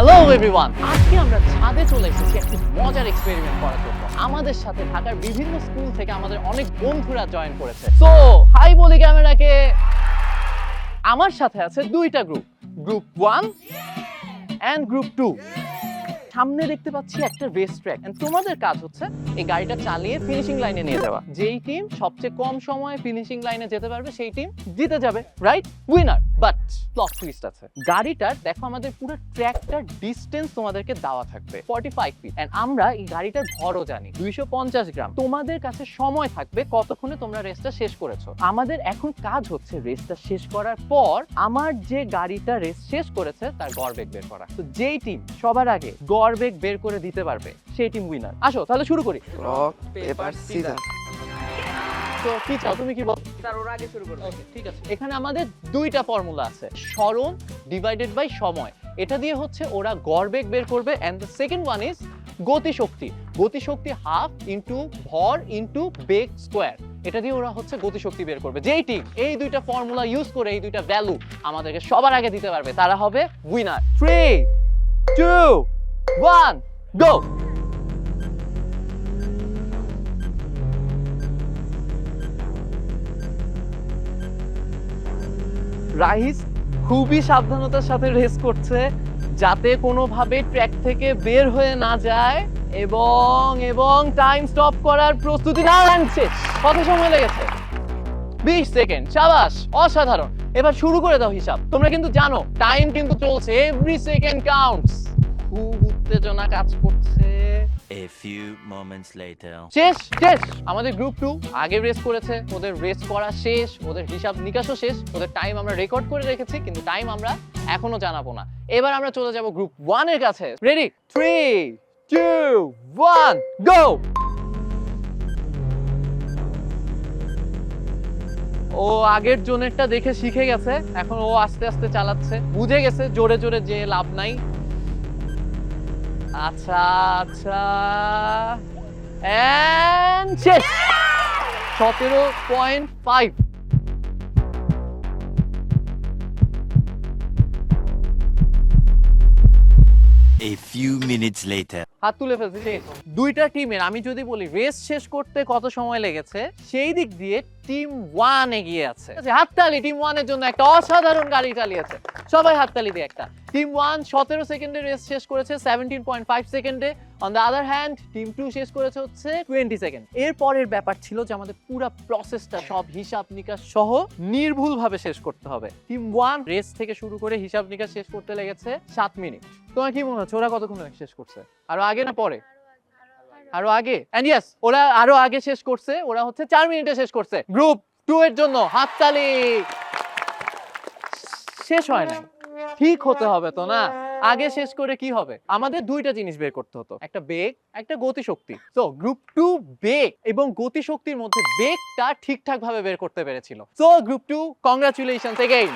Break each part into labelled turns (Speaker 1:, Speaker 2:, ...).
Speaker 1: Hello everyone আজকে আমরা ছাদে চলে এসেছি একটি মজার এক্সপেরিমেন্ট করার জন্য। আমাদের সাথে ঢাকার বিভিন্ন স্কুল থেকে আমাদের অনেক বন্ধুরা জয়েন করেছে। তো হাই বলি ক্যামেরাকে। আমার সাথে আছে দুইটা group group one and group two সামনে দেখতে পাচ্ছি একটা রেস ট্র্যাক তোমাদের কাজ হচ্ছে এই গাড়িটা চালিয়ে ফিনিশিং লাইনে নিয়ে যাওয়া। যেই টিম সবচেয়ে কম সময়ে ফিনিশিং লাইনে যেতে পারবে সেই টিম জিতে যাবে right winner but plot twist আছে। গাড়িটার দেখো আমাদের পুরো ট্র্যাকটার ডিস্টেন্স তোমাদেরকে দেওয়া থাকবে 45 ফিট এন্ড আমরা এই গাড়িটার ভরও জানি 250 গ্রাম। তোমাদের কাছে সময় থাকবে কতক্ষণে তোমরা রেসটা শেষ করেছ। আমাদের এখন কাজ হচ্ছে রেসটা শেষ করার পর আমার যে গাড়িটা রেস শেষ করেছে, তার গড়বেগ বের করা। তো যেই টিম সবার আগে গড়বেগ বের করে দিতে পারবে। সেই টিম উইনার আসো তাহলে শুরু করি।
Speaker 2: রক পেপার সিজার
Speaker 1: তো কি চাও তুমি কি বল?
Speaker 3: তার ওর আগে শুরু করব।
Speaker 1: Okay, ঠিক আছে। এখানে আমাদের দুইটা ফর্মুলা আছে। স্মরণ ডিভাইডেড বাই সময়। এটা দিয়ে হচ্ছে ওরা গড়বেগ বের করবে and the second one is গতিশক্তি। গতিশক্তি হাফ ইনটু ভর ইনটু বেগ স্কোয়ার এটা দিয়ে ওরা হচ্ছে গতিশক্তি বের করবে। যেই টিম এই দুইটা ফর্মুলা ইউজ করে এই দুইটা ভ্যালু আমাদেরকে সবার আগে দিতে পারবে তারা হবে winner three two one go rice খুবই সাবধানতার সাথে রেস করছে যাতে কোনোভাবে ট্র্যাক থেকে বের হয়ে না যায় এবং এবং টাইম স্টপ করার প্রস্তুতি না লাগছে কত সময় লেগেছে? বিশ সেকেন্ড। সাবাস, অসাধারণ। এবার শুরু করে দাও হিসাব। তোমরা কিন্তু জানো, টাইম কিন্তু চলছে। এভরি সেকেন্ড কাউন্টস উত্তেজনা কাজ করছে।
Speaker 4: A few moments later.
Speaker 1: শেষ শেষ! আমাদের গ্রুপ টু আগে রেস করেছে ওদের রেস করা শেষ ওদের হিসাব নিকাশও শেষ ওদের টাইম আমরা রেকর্ড করে রেখেছি কিন্তু টাইম আমরা এখনও জানাব না। এবার আমরা চলে যাব গ্রুপ ওয়ানের কাছে। Ready three two one go ও আগের জোনেরটা দেখে শিখে গেছে এখন ও আস্তে আস্তে চালাচ্ছে। বুঝে গেছে জোরে জোরে যে লাভ নাই। আচ্ছা আচ্ছা। এন্ড শেষ। সতেরো point five
Speaker 4: A few minutes later.
Speaker 1: হাত তুলে ফেলছি দুইটা টিমের আমি যদি বলি রেস শেষ করতে কত সময় লেগেছে সেই দিক দিয়ে টিম ওয়ান এগিয়ে আছে। হাততালি টিম ওয়ানের জন্য একটা অসাধারণ গাড়ি চালিয়েছে। সবাই হাততালি দিয়ে একটা। টিম ওয়ান সতেরো সেকেন্ডে রেস শেষ করেছে সেভেন্টিন পয়েন্ট ফাইভ সেকেন্ডে। On the other hand team two শেষ করেছে হচ্ছে টোয়েন্টি সেকেন্ড এর পরের ব্যাপার ছিল যে আমাদের পুরো প্রসেসটা সব হিসাব নিকাশ সহ নির্ভুলভাবে শেষ করতে হবে। টিম ওয়ান রেস থেকে শুরু করে হিসাব নিকাশ শেষ করতে লেগেছে সাত মিনিট তোমার কি মনে হচ্ছে? ওরা কতক্ষণ শেষ করছে? আর আগে না পরে? আরও আগে। ওরা আরও আগে শেষ করছে, ওরা হচ্ছে চার মিনিটে শেষ করছে। গ্রুপ টু এর জন্য হাততালি। শেষ হয় ঠিক হতে হবে তো না? আগে শেষ করে কি হবে? আমাদের দুইটা জিনিস বের করতে হতো। একটা বেগ, একটা গতিশক্তি। তো গ্রুপ টু বেগ এবং গতিশক্তির মধ্যে বেগটা ঠিকঠাক ভাবে বের করতে পেরেছিল। তো গ্রুপ টু কংগ্রাচুলেশন এগেইন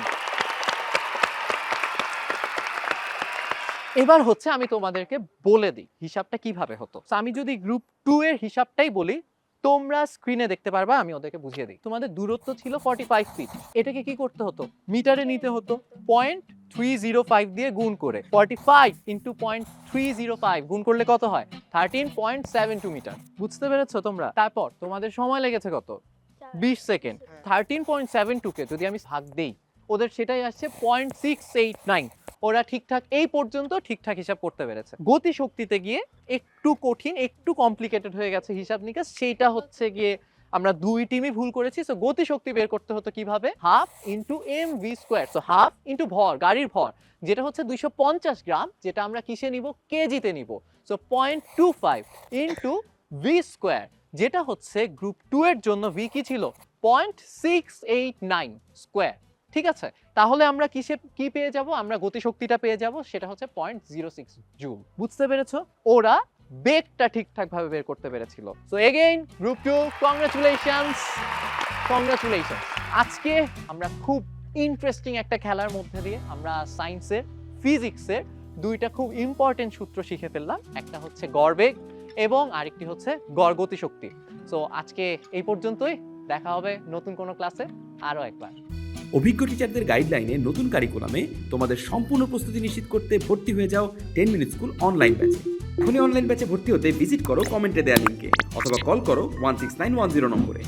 Speaker 1: এবার হচ্ছে আমি তোমাদেরকে বলে দিই হিসাবটা কীভাবে হতো। আমি যদি গ্রুপ টু এর হিসাবটাই বলি তোমরা স্ক্রিনে দেখতে পারবা আমি ওদেরকে বুঝিয়ে দিই। তোমাদের দূরত্ব ছিল ফর্টি ফাইভ ফিট এটাকে কি করতে হতো? মিটারে নিতে হতো। পয়েন্ট থ্রি জিরো ফাইভ দিয়ে গুণ করে forty five into point three zero five গুণ করলে কত হয়? Thirteen point seven two metre বুঝতে পেরেছ তোমরা? তারপর তোমাদের সময় লেগেছে কত? বিশ সেকেন্ড থার্টিন পয়েন্ট সেভেন টুকে যদি আমি ভাগ দিই ওদের সেটাই আসছে পয়েন্ট সিক্স এইট নাইন ওরা ঠিকঠাক, এই পর্যন্ত ঠিকঠাক হিসাব করতে পেরেছে। গতি শক্তিতে গিয়ে একটু কঠিন, একটু কমপ্লিকেটেড হয়ে গেছে হিসাব নিকাশ। সেইটা হচ্ছে গিয়ে আমরা দুই টিমই ভুল করেছি। সো গতি শক্তি বের করতে হতো কীভাবে? Half into M V square so half into ভর, গাড়ির ভর, যেটা হচ্ছে দুইশো পঞ্চাশ গ্রাম, যেটা আমরা কিসে নিব? কেজিতে নিব। So point two five into V square যেটা হচ্ছে গ্রুপ টু এর জন্য ভি কি ছিল? Point six eight nine square ঠিক আছে? তাহলে আমরা কিসে কি পেয়ে যাব? আমরা গতিশক্তিটা পেয়ে যাব সেটা হচ্ছে পয়েন্ট জিরো সিক্স জুল বুঝতে পেরেছ? ওরা বেগটা ঠিকঠাক ভাবে বের করতে পেরেছিল। So again group two congratulations congratulation আজকে আমরা খুব ইন্টারেস্টিং একটা খেলার মধ্যে দিয়ে আমরা সায়েন্সের ফিজিক্সের দুইটা খুব ইম্পর্টেন্ট সূত্র শিখে ফেললাম। একটা হচ্ছে গড়বেগ এবং আরেকটি হচ্ছে গড় গতিশক্তি। সো আজকে এই পর্যন্তই। দেখা হবে নতুন কোনো ক্লাসে আরও একবার।
Speaker 3: অভিজ্ঞ টিচারদের গাইডলাইনে নতুন কারিকুলামে তোমাদের সম্পূর্ণ প্রস্তুতি নিশ্চিত করতে ভর্তি হয়ে যাও টেন মিনিট স্কুল অনলাইন ব্যাচে এখনই অনলাইন ব্যাচে ভর্তি হতে ভিজিট করো কমেন্টে দেওয়া লিঙ্কে অথবা কল করো one six nine one zero নম্বরে।